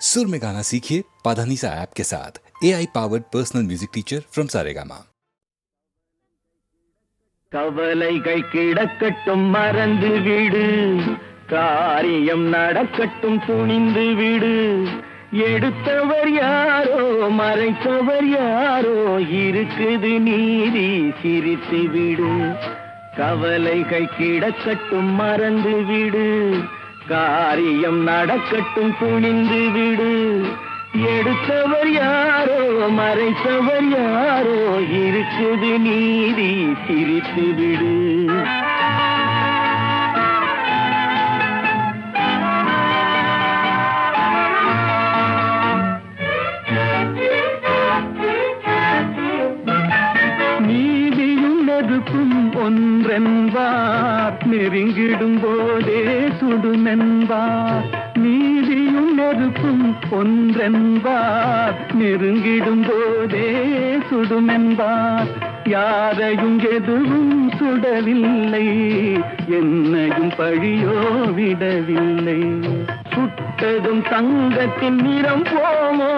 सुर में गाना सीखिए पाधानीसा ऐप के साथ A I powered personal music teacher from Saregama கவலைகள் கிடக்கட்டும் மறந்து விடு காரியம் நடக்கட்டும் துணிந்து விடு எடுத்தவர் யாரோ மறைத்தவர் யாரோ இருக்குது நீதி சிரித்து விடு கவலைகள் கிடக்கட்டும் மறந்து விடு காரியம் நடக்கட்டும் துணிந்து விடு. எடுத்தவர் யாரோ மறைத்தவர் யாரோ இருக்குது நீதி சிரித்து விடு. நெருங்கிடும் போதே சுடுமென்பார். யாரையும் எதுவும் சுடவில்லை என்னையும் பழியோ விடவில்லை. சுட்டதும் தங்கத்தின் நிறம் போமோ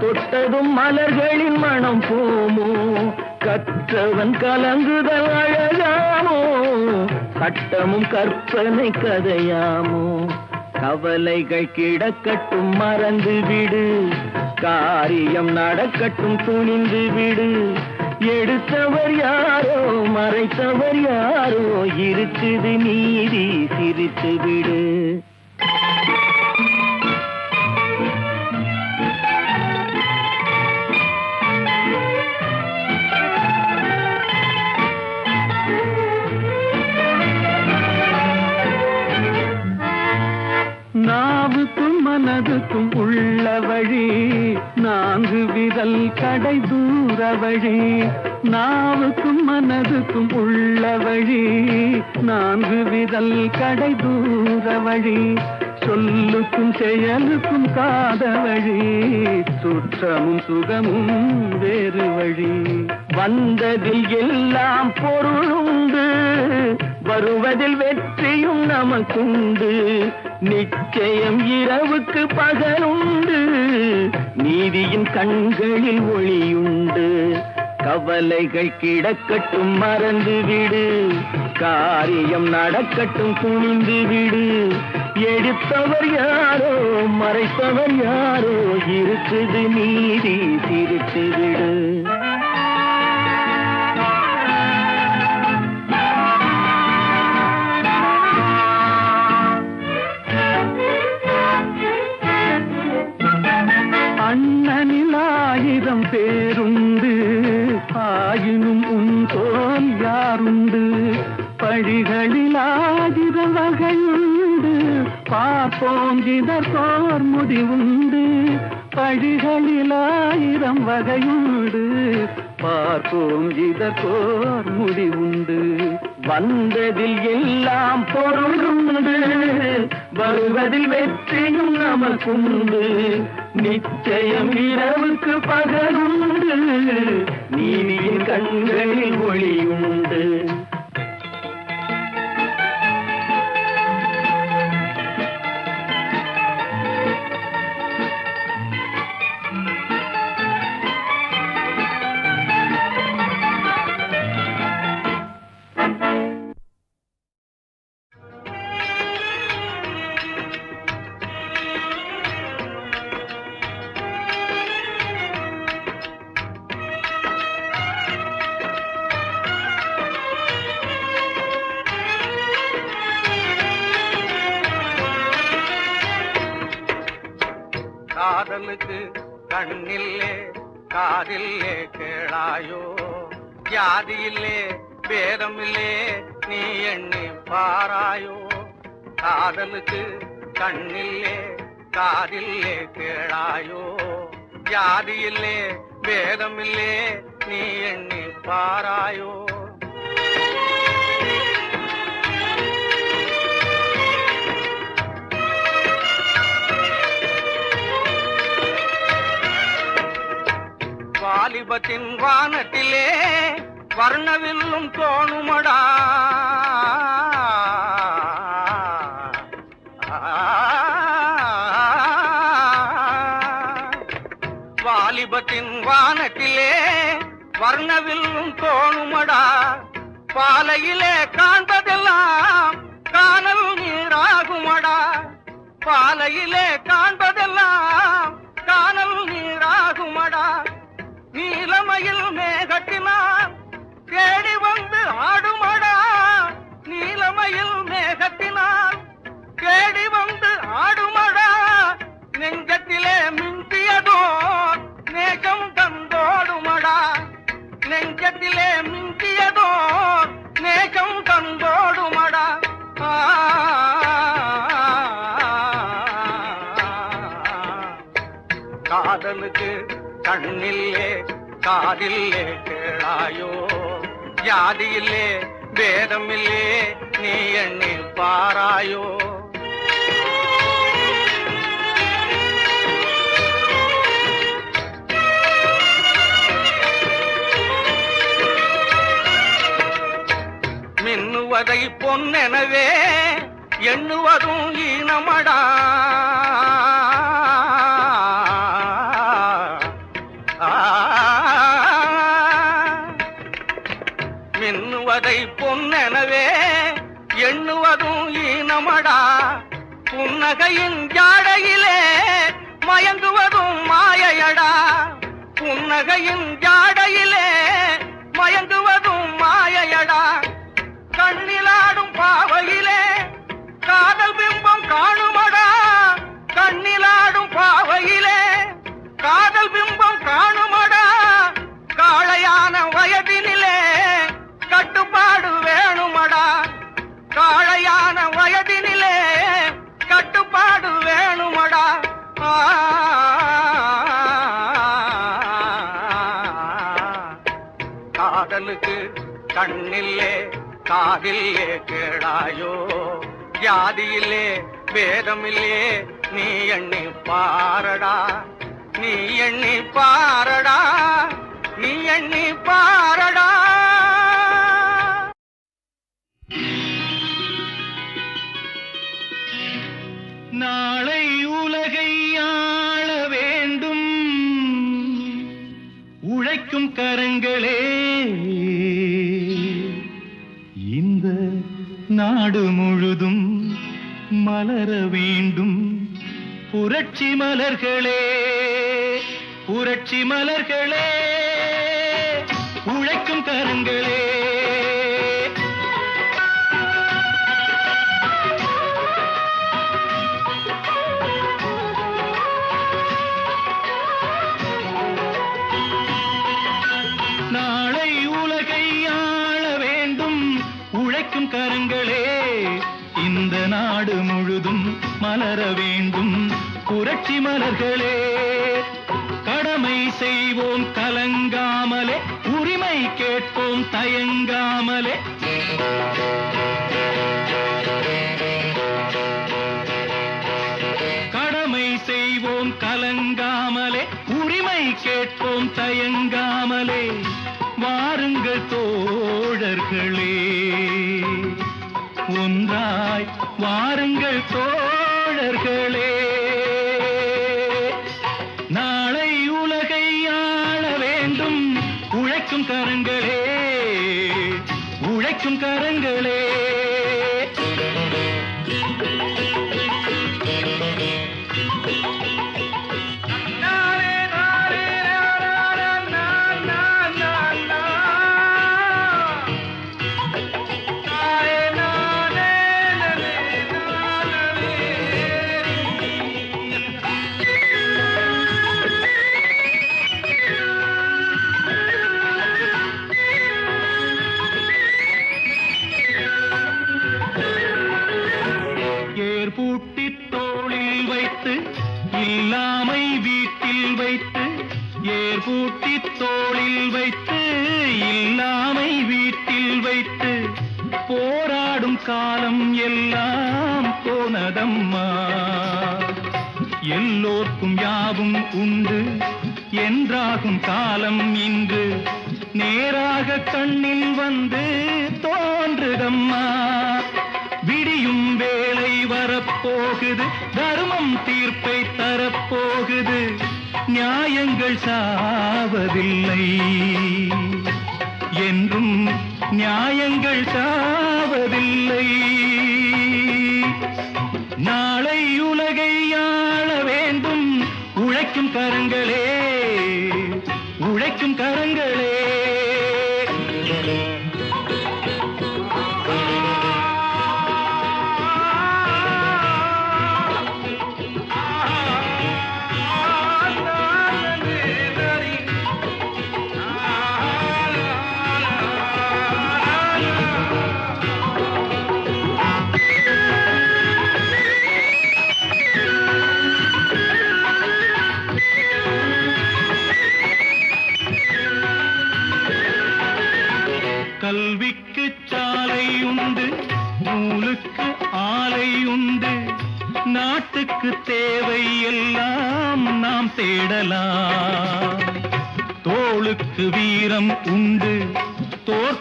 தொட்டதும் மலர்களின் மனம் போமோ கற்றவன் கலங்குதல் அழகாமோ சட்டமும் கற்பனை கதையாமோ. கவலைகள் கிடக்கட்டும் மறந்துவிடு. காரியம் நடக்கட்டும் துணிந்து விடு. எடுத்தவர் யாரோ மறைத்தவர் யாரோ இருக்குது நீதி சிரித்து விடு. மனதுக்கும் உள்ள வழி நான்கு விரல் கடை தூர வழி நாவுக்கும் மனதுக்கும் உள்ள வழி நான்கு விரல் கடை தூர வழி சொல்லுக்கும் செயலுக்கும் காத வழி சுற்றமும் சுகமும் வேறு வழி. வந்ததில் எல்லாம் பொருளுண்டு வருவதில் வெற்றியும் நமக்குண்டு. நிச்சயம் இரவுக்கு பகலுண்டு. நீதியின் கண்களில் ஒளியுண்டு. கவலைகள் கிடக்கட்டும் மறந்து விடு. காரியம் நடக்கட்டும் துணிந்து விடு. எடுத்தவர் யாரோ மறைத்தவர் யாரோ இருக்குது நீதி சிரித்து விடு. பார்ப்போம் இதற்கோர் முடிவுண்டு பழிகளில் ஆயிரம் வகையுண்டு. பார்ப்போம் இதற்கோர் முடிவுண்டு. வந்ததில் எல்லாம் பொருளுண்டு. வருவதில் வெற்றியும் நமக்குண்டு. நிச்சயம் இரவுக்கு பகலுண்டு. நீதியின் கண்களில் ஒளியுண்டு. காதலுக்கு கண்ணில்லே காதில்லே கேளாயோ ஜாதியில்லே பேதமில்லே நீ எண்ணி பாராயோ? வாலிபத்தின் வானத்திலே வர்ணவில்லும் தோணுமடா? வானத்திலே வர்ணவில்லும் தோணுமடா. பாலையிலே காண்பதெல்லாம் காணல் நீராகுமடா. பாலையிலே கண்ணில்லே காதில்லே கேளாயோ? ஜாதியில்லே வேதமில்லே நீ எண்ணி பாராயோ? மின்னுவதை பொன்னெனவே எண்ணுவதும் ஈனமடா. புன்னகையின் ஜாடையிலே மயங்குவதும் மாயையடா. புன்னகையின் ஜாடையிலே கண்ணில்லே காதில்லே கேடாயோ ஜாதியில்லே வேதமில்லே நீ எண்ணி பாரடா நீ எண்ணி பாரடா நீ எண்ணி பாரடா. நாளை உலகை ஆள வேண்டும். உழைக்கும் கரங்களே. நாடு முழுதும் மலர வேண்டும். புரட்சி மலர்களே புரட்சி மலர்களே உழைக்கும் கரங்களே. கிடைக்கும் கருங்களே இந்த நாடு முழுதும் மலர வேண்டும். புரட்சி மலர்களே கடமை செய்வோம் கலங்காமலே உரிமை கேட்போம் தயங்காமலே. கடமை செய்வோம் கலங்காமலே உரிமை கேட்போம் தயங்காமலே. வாருங்கள் தோழர்களே ஒன்றாய் வாருங்கள் தோழர்களே. நாளை உலகை ஆள வேண்டும். உழைக்கும் கரங்களே. உழைக்கும் கரங்களே. காலம் எல்லாம் போனதம்மா. எல்லோர்க்கும் யாவும் உண்டு. என்றாகும் காலம் இன்று. நேராக கண்ணில் வந்து தோன்றுதம்மா. விடியும் வேலை வரப்போகுது. தர்மம் தீர்ப்பை தரப்போகுது. நியாயங்கள் சாவதில்லை. என்றும் நியாயங்கள் சாவதில்லை. நாளை உலகை ஆள வேண்டும். உழைக்கும் கரங்களே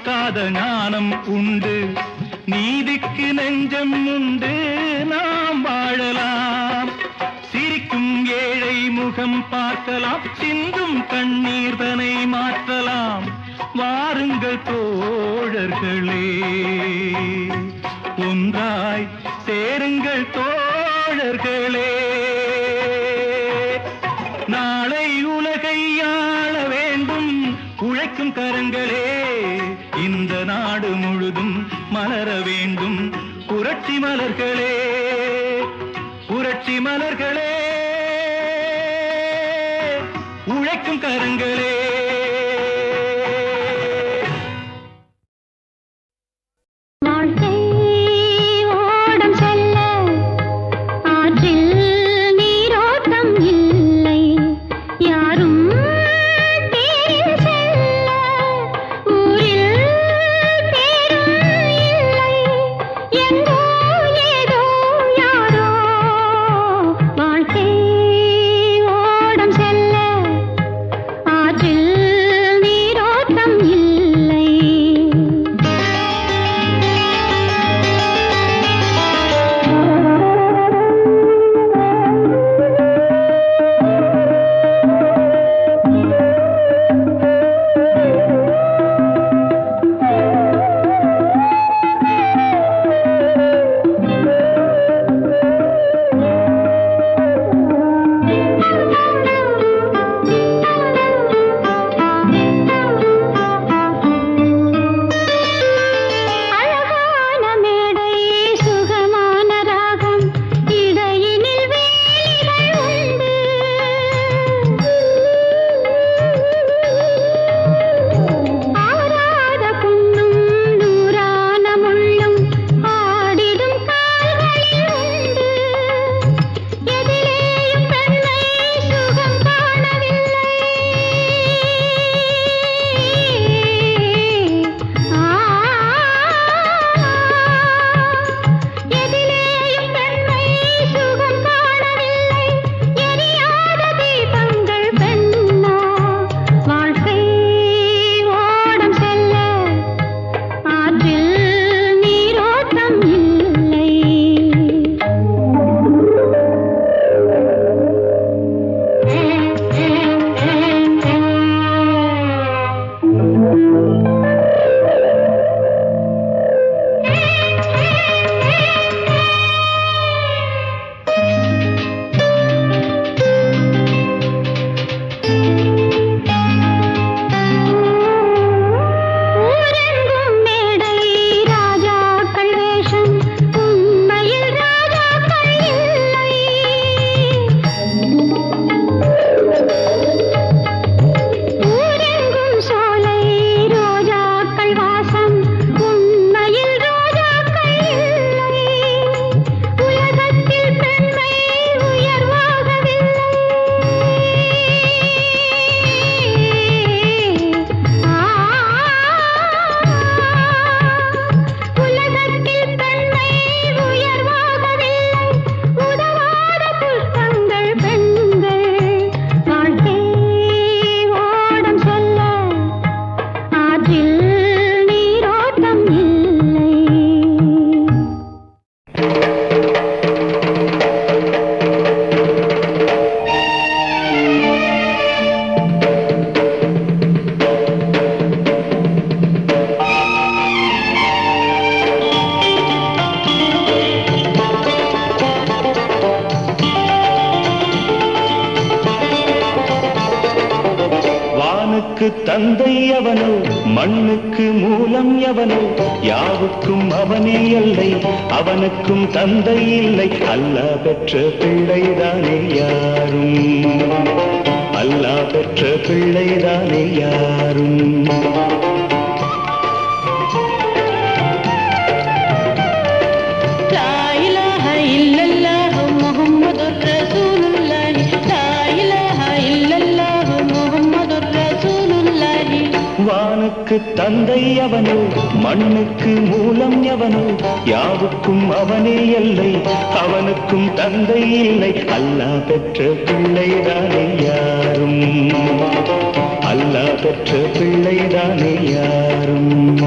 தோற்காத ஞானம் உண்டு. நீதிக்கு நெஞ்சம் உண்டு. நாம் வாழலாம். சிரிக்கும் ஏழை முகம் பார்க்கலாம். சிந்தும் கண்ணீர் தனை மாற்றலாம். வாருங்கள் தோழர்களே. ஒன்றாய் சேருங்கள் தோழர்களே. புரட்சி மலர்களே இல்லை அவனுக்கும் தந்தை இல்லை. அல்லா பெற்ற பிள்ளைதானே யாரும்? அல்லா பெற்ற பிள்ளைதானே யாரும்? மண்ணுக்கு தந்தை அவனோ மண்ணுக்கு மூலம் எவனோ யாவுக்கும் அவனே இல்லை அவனுக்கும் தந்தை இல்லை. அல்லா பெற்ற பிள்ளைதானே யாரும். அல்லா பெற்ற பிள்ளைதானே யாரும்.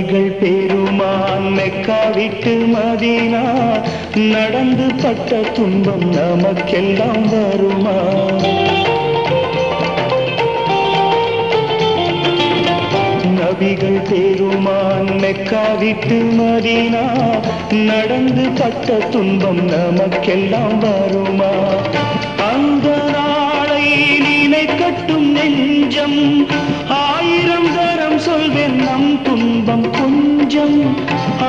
நபிகள் பெருமான் மெக்கா விட்டு மதீனா. நடந்து பட்ட துன்பம் நமக்கெல்லாம் வருமா? நபிகள் பெருமான் மெக்கா விட்டு மதீனா. நடந்து பட்ட துன்பம் நமக்கெல்லாம் வருமா? அந்த நாளை நினைக்கட்டும் நெஞ்சம். ஆயிரம் தரம் நம் துன்பம் கொஞ்சம்.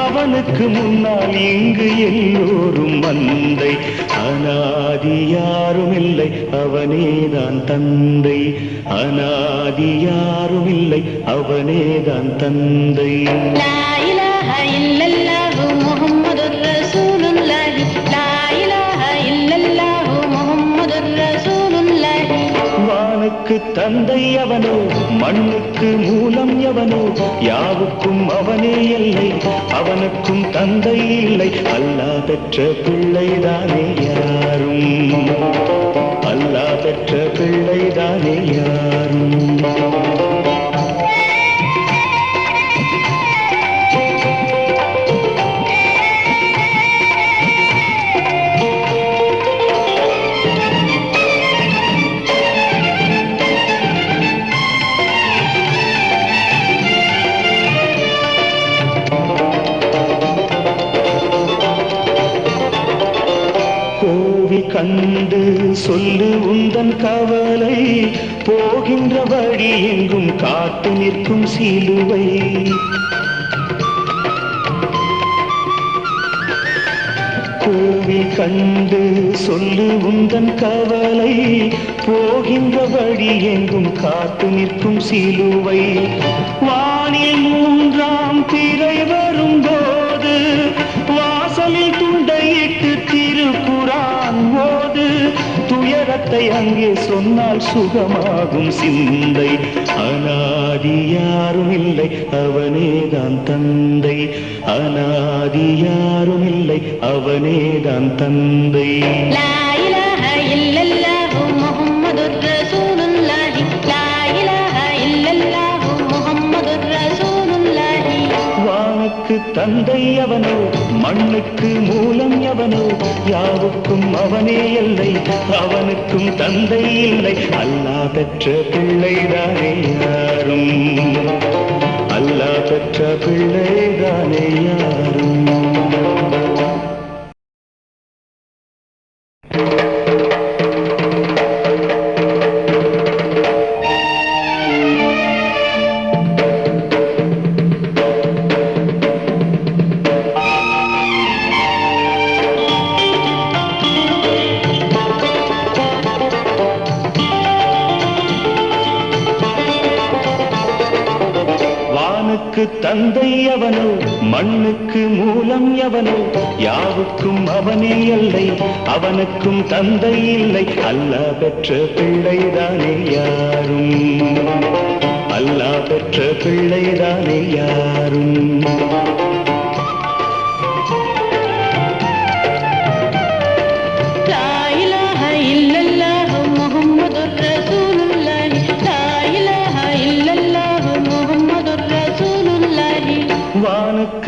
அவனுக்கு முன்னால் இங்கு எல்லோரும் மந்தை அனாதி யாரும் இல்லை அவனேதான் தந்தை. அனாதி யாரும் இல்லை அவனேதான் தந்தை. மண்ணுக்கு தந்தை அவனோ மண்ணுக்கு மூலம் எவனோ யாவுக்கும் அவனே இல்லை அவனுக்கும் தந்தை இல்லை அல்லா பெற்ற பிள்ளைதானே யாரும். அல்லா பெற்ற பிள்ளைதானே யாரும். கண்டு சொல்லு உந்தன் கவலை. போகின்ற வழி எங்கும் காத்து நிற்கும் சிலுவை. கோவில் கண்டு சொல்லு உந்தன் கவலை. போகின்ற வழி எங்கும் காத்து நிற்கும் சிலுவை. அதை அங்கே சொன்னால் சுகமாகும் சிந்தை. அனாதி யாரும் இல்லை அவனேதான் தந்தை. அனாதி யாரும் இல்லை அவனேதான் தந்தை. தந்தை அவனோ மண்ணுக்கு மூலம் எவனோ யாவுக்கும் அவனே இல்லை அவனுக்கும் தந்தை இல்லை. அல்லா பெற்ற பிள்ளைதானே யாரும். அல்லா பெற்ற பிள்ளைதானே யாரும். அவனுக்கும் தந்தை இல்லை. அல்ல பெற்ற பிள்ளைதானே.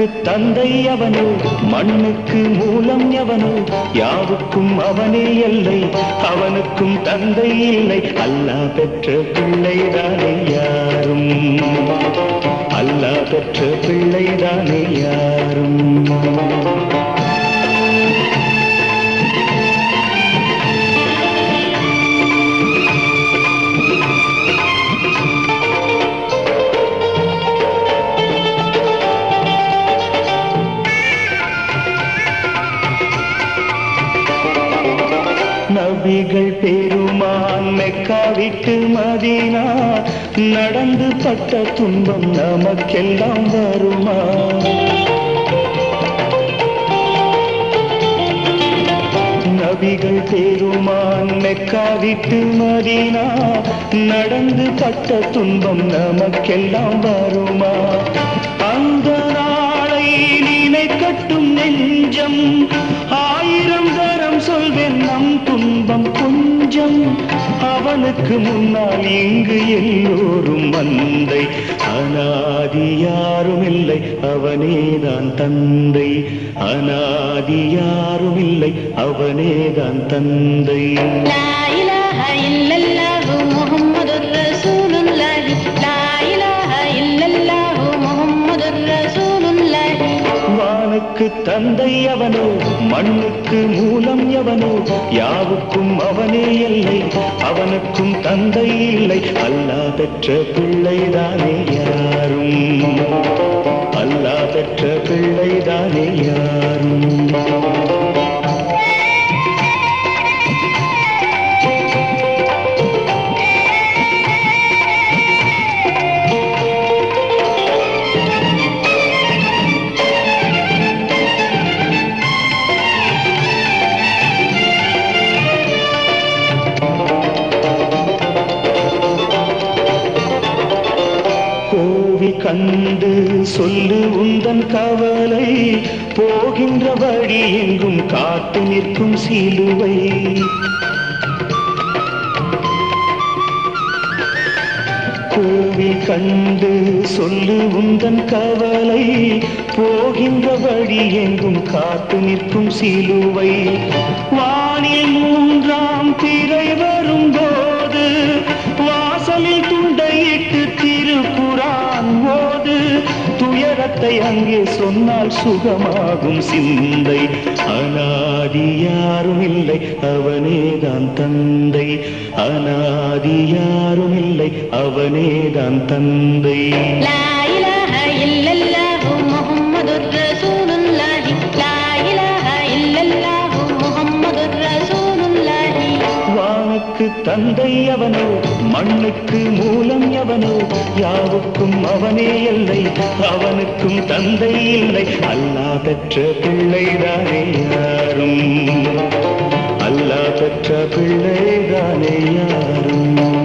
மண்ணுக்கு தந்தை அவனோ மண்ணுக்கு மூலம் எவனோ யாவுக்கும் அவனே இல்லை அவனுக்கும் தந்தை இல்லை அல்லா பெற்ற பிள்ளைதானே யாரும். அல்லா பெற்ற பிள்ளைதானே யாரும். நபிகள் பெருமான் மெக்காவிட்டு மதினா. நடந்து பட்ட துன்பம் நமக்கெல்லாம் வருமா? நபிகள் பெருமான் மெக்காவிட்டு மதினா. நடந்து பட்ட துன்பம் நமக்கெல்லாம் வருமா? அந்த நாளை நினைக்கட்டும் நெஞ்சம். துன்பம் கொஞ்சம். அவனுக்கு முன்னால் இங்கு எல்லோரும் மந்தை அனாதி யாரும் இல்லை அவனேதான் தந்தை. அனாதி யாரும் இல்லை அவனேதான் தந்தை. இல்லை மண்ணுக்கு தந்தை அவனோ மண்ணுக்கு மூலம் எவனோ யாவுக்கும் அவனே இல்லை அவனுக்கும் தந்தை இல்லை அல்லாஹ் பெற்ற பிள்ளைதானே யாரும். அல்லாஹ் பெற்ற பிள்ளைதானே யாரும். கண்டு சொல்லு உந்தன் கவலை. போகின்ற வழி எங்கும் காத்து நிற்கும் சிலுவை. கோவில் கண்டு சொல்லு உந்தன் கவலை. போகின்ற வழி எங்கும் காத்து நிற்கும் சிலுவை. வானில் மூன்றாம் திரை துயரத்தை அங்கே சொன்னால் சுகமாகும் சிந்தை. அனாதி யாரும் இல்லை அவனேதான் தந்தை. அனாதி யாரும் இல்லை அவனேதான் தந்தை. தந்தை அவனோ மண்ணுக்கு மூலம் எவனோ யாவுக்கும் அவனே இல்லை அவனுக்கும் தந்தை இல்லை. அல்லா பெற்ற பிள்ளைதானே யாரும். அல்லா பெற்ற பிள்ளைதானே யாரும்.